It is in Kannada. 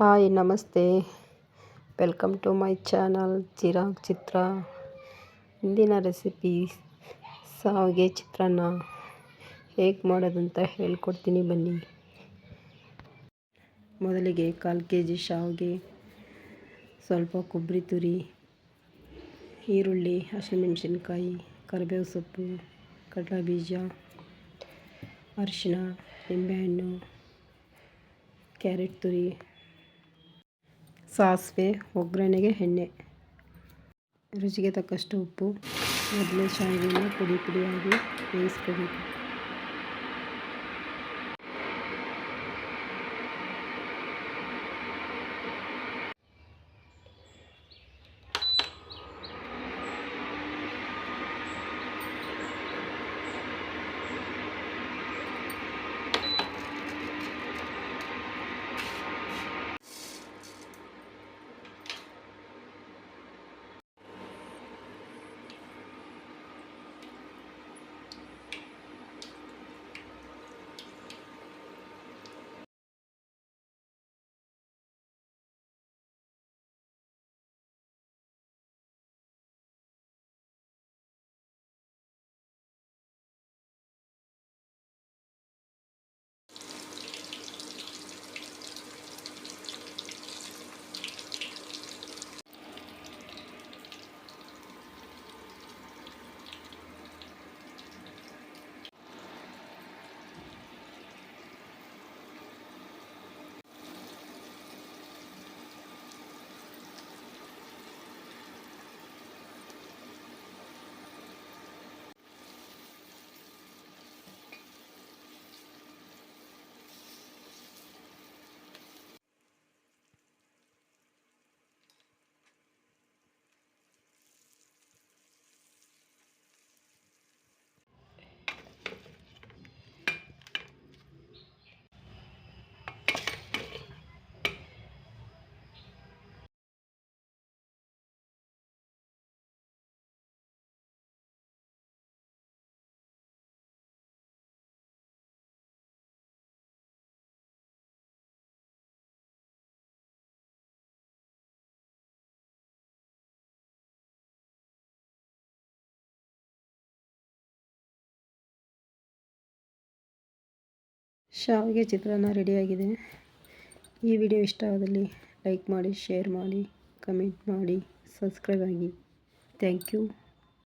ಹಾಯ್, ನಮಸ್ತೆ. Welcome to my channel Chirag Chitra. ಇಂದಿನ ರೆಸಿಪಿ ಸಾವಿಗೆ ಚಿತ್ರಾನ್ನ. ಹೇಗೆ ಮಾಡೋದಂತ ಹೇಳ್ಕೊಡ್ತೀನಿ ಬನ್ನಿ. ಮೊದಲಿಗೆ ಕಾಲು ಕೆ ಜಿ ಶಾವಿಗೆ ಸ್ವಲ್ಪ ಕೊಬ್ಬರಿ ತುರಿ, ಈರುಳ್ಳಿ, ಹಸಿಮೆಣಸಿನ್ಕಾಯಿ, ಕರಿಬೇವು ಸೊಪ್ಪು ಕಡಲೆ ಬೀಜ ಅರಿಶಿನ ನಿಂಬೆಹಣ್ಣು, ಕ್ಯಾರೆಟ್ ತುರಿ. ಸಾಸಿವೆ ಒಗ್ಗರಣೆಗೆ ಎಣ್ಣೆ. ರುಚಿಗೆ ತಕ್ಕಷ್ಟು ಉಪ್ಪು ಮೊದಲೇ ಶಾವಿಗೆನ ಪುಡಿ ಪುಡಿಯಾಗಿ ಬೇಯಿಸ್ಕೋಬೇಕು. ಶಾವಿಗೆ ಚಿತ್ರಾನ್ನ ರೆಡಿಯಾಗಿದೆ. ಈ ವಿಡಿಯೋ ಇಷ್ಟ ಆದಲ್ಲಿ ಲೈಕ್ ಮಾಡಿ, ಶೇರ್ ಮಾಡಿ, ಕಮೆಂಟ್ ಮಾಡಿ, ಸಬ್ಸ್ಕ್ರೈಬ್ ಆಗಿ. Thank you.